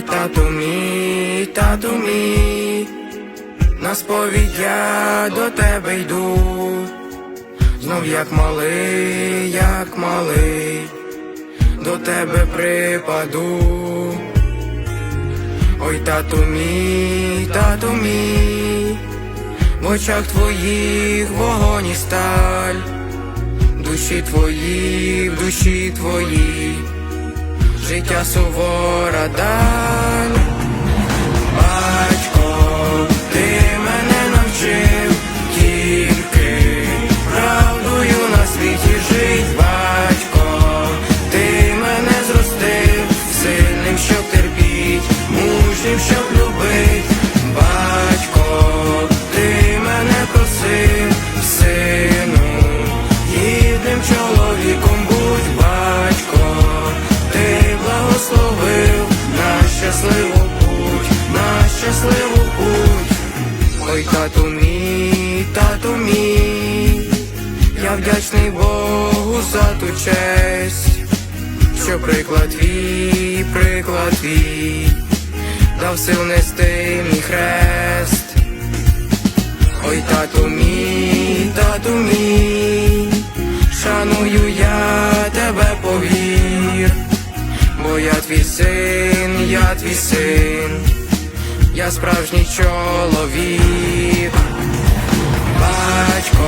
тату мій, на сповідь я до тебе йду, знов як малий, як малий, до тебе припаду. Ой, тату мій, тату мій, в очах твоїх вогонь і сталь, душі твої, в душі твої, життя сувора даль. Батько, ти мене навчив тільки правдою на світі жить, батько, ти мене зростив, сильним, щоб терпіть, мужнім, щоб любить, Ой, тату мій, тату мій, я вдячний Богу за ту честь, що приклад твій, приклад твій, дав сил нести мій хрест. Ой, тату мій, тату мій, шаную я тебе повір, бо я твій син, я твій син, я справжній чоловік. Батько,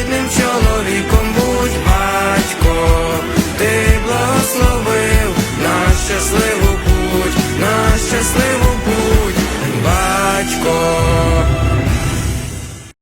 гідним чоловіком будь, батько, ти благословив на щасливу путь, на щасливу